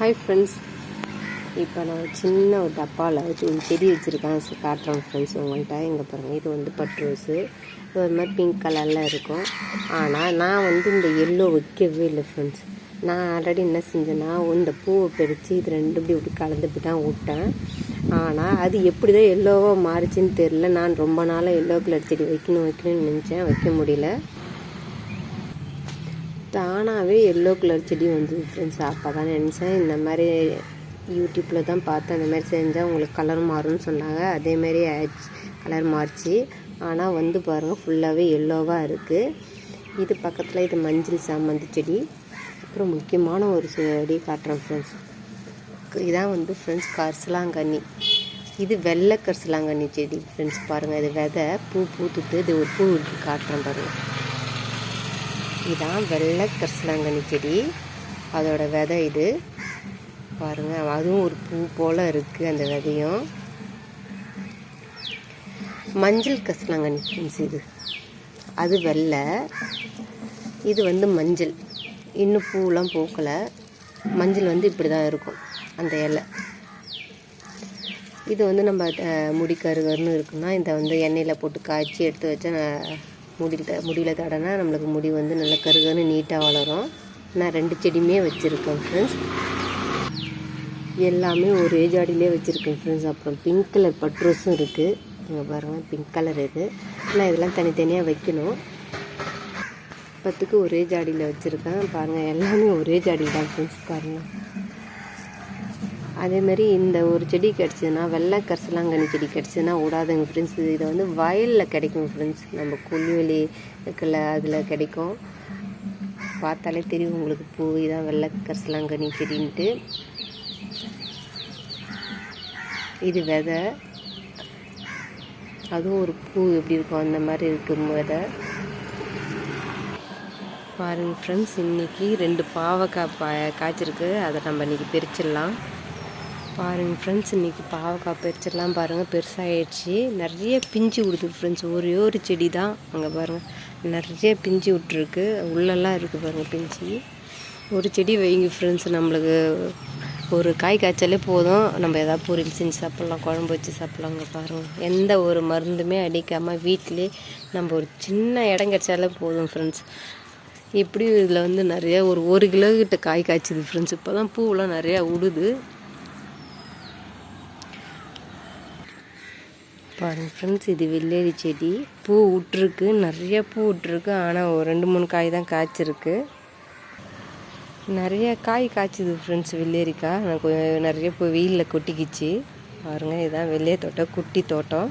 Hi friends இப்போ நான் சின்ன ஒரு டப்பாவில் வச்சு ஒரு செடி வச்சுருக்கேன். ஸோ காட்டுறேன் ஃப்ரெண்ட்ஸ் உங்கள்கிட்ட இங்கே பாருங்கள் இது வந்து பட் ரோஸு. இது ஒரு மாதிரி பிங்க் கலரில் இருக்கும். ஆனால் நான் வந்து இந்த எல்லோ வைக்கவே இல்லை ஃப்ரெண்ட்ஸ் நான் ஆல்ரெடி என்ன செஞ்சேன்னா இந்த பூவை பறித்து இது ரெண்டும் இப்படி இப்படி கலந்துட்டு தான் விட்டேன். ஆனால் அது எப்படி தான் எல்லோவாக மாறிச்சின்னு தெரில நான் ரொம்ப நாளாக எல்லோ கலர் செடி வைக்கணும் வைக்கணும்னு நினச்சேன். வைக்க முடியல. தானாகவே எல்லோ கலர் செடி வந்தது ஃப்ரெண்ட்ஸ் அப்போ தான் நினச்சேன் இந்த மாதிரி யூடியூப்பில் தான் பார்த்தேன். இந்த மாதிரி செஞ்சால் உங்களுக்கு கலர் மாறும்னு சொன்னாங்க. அதேமாரி ஆயிடுச்சு கலர் மாறிச்சு. ஆனால் வந்து பாருங்கள் ஃபுல்லாகவே எல்லோவாக இருக்குது இது பக்கத்தில் இது மஞ்சள் சாமந்தி செடி. அப்புறம் முக்கியமான ஒரு செடி காட்டுறேன் ஃப்ரெண்ட்ஸ் இதான் வந்து ஃப்ரெண்ட்ஸ் கரிசலாங்கண்ணி. இது வெள்ளை கரிசலாங்கண்ணி செடி ஃப்ரெண்ட்ஸ் பாருங்கள் இது விதை பூ பூத்துட்டு இது ஒரு பூ காட்டுறேன் பாருங்கள் இதான் வெள்ளை கரிசலாங்கண்ணி செடி. அதோட விதை இது. பாருங்கள் அதுவும் ஒரு பூ போல் இருக்குது அந்த விதையும். மஞ்சள் கரிசலாங்கண்ணி ஃப்ரெண்ட்ஸ் இது. அது வெள்ளை. இது வந்து மஞ்சள். இன்னும் பூவெலாம் பூக்கலை. மஞ்சள் வந்து இப்படி தான் இருக்கும் அந்த இலை. இது வந்து நம்ம முடி கருகருன்னு இருக்குன்னா இதை வந்து எண்ணெயில் போட்டு காய்ச்சி எடுத்து வச்சா முடியில் த முடியில் தடனா நம்மளுக்கு முடி வந்து நல்லா கருகருன்னு நீட்டாக வளரும். நான் ரெண்டு செடியுமே வச்சுருக்கேன் ஃப்ரெண்ட்ஸ் எல்லாமே ஒரே ஜாடியிலே வச்சுருக்கேன் ஃப்ரெண்ட்ஸ் அப்புறம் பிங்க் கலர் பட்ரோஸும் இருக்குது இங்கே பாருங்கள் பிங்க் கலர் இது. ஆனால் இதெல்லாம் தனித்தனியாக வைக்கணும். பத்துக்கு ஒரே ஜாடியில் வச்சுருக்கேன். பாருங்கள் எல்லாமே ஒரே ஜாடி தான் ஃப்ரெண்ட்ஸ் பாருங்கள் அதேமாரி இந்த ஒரு செடி கிடச்சிதுன்னா வெள்ளை கரிசலாங்கண்ணி செடி கிடச்சிதுன்னா விடாதுங்க ஃப்ரெண்ட்ஸ் இதை வந்து வயலில் கிடைக்கும் ஃப்ரெண்ட்ஸ் நம்ம கொல்லிவெளி இருக்குல்ல அதில் கிடைக்கும். பார்த்தாலே தெரியும் உங்களுக்கு பூ இதான் வெள்ளை கரிசலாங்கண்ணி செடின்ட்டு. இது விதை. அதுவும் ஒரு பூ எப்படி இருக்கும் அந்த மாதிரி இருக்கும் விதை. பாருங்கள் ஃப்ரெண்ட்ஸ் இன்றைக்கி ரெண்டு பாவக்காய் பா காய்ச்சிருக்கு. அதை நம்ம இன்றைக்கி பிரிச்சிடலாம். பாருங்கள் ஃப்ரெண்ட்ஸ் இன்னைக்கு பாவக்காய் பறிச்சிடலாம் பாருங்கள் பெருசாகிடுச்சு நிறைய பிஞ்சு விடுது ஃப்ரெண்ட்ஸ் ஒரே ஒரு செடி தான் அங்கே பாருங்கள் நிறைய பிஞ்சு விட்ருக்கு உள்ளெல்லாம் இருக்குது பாருங்கள் பிஞ்சு. ஒரு செடி வைங்க ஃப்ரெண்ட்ஸ் நம்மளுக்கு ஒரு காய் காய்ச்சாலே போதும். நம்ம எதாவது பொரியல் செஞ்சு சாப்பிட்லாம் குழம்பு வச்சு சாப்பிட்லாம் அங்கே பாருங்கள் எந்த ஒரு மருந்துமே அடிக்காமல் வீட்டிலே நம்ம ஒரு சின்ன இடம் கிடச்சாலே போதும் ஃப்ரெண்ட்ஸ் இப்படி இதில் வந்து நிறைய ஒரு ஒரு கிலோ கிட்ட காய் காய்ச்சிது ஃப்ரெண்ட்ஸ் இப்போ தான் பூவெலாம் நிறையா விடுது பாருங்கள் ஃப்ரெண்ட்ஸ் இது வெள்ளேரி செடி. பூ விட்டுருக்கு நிறைய பூ விட்டுருக்கு ஆனால் ஒரு ரெண்டு மூணு காய் தான் காய்ச்சிருக்கு. நிறைய காய் காய்ச்சிது ஃப்ரெண்ட்ஸ் வெள்ளேரிக்காய் நான் கொஞ்சம் நிறைய பூ வெயிலில் கொட்டிக்கிச்சு. பாருங்கள் இதுதான் வெள்ளை தோட்டம் குட்டி தோட்டம்.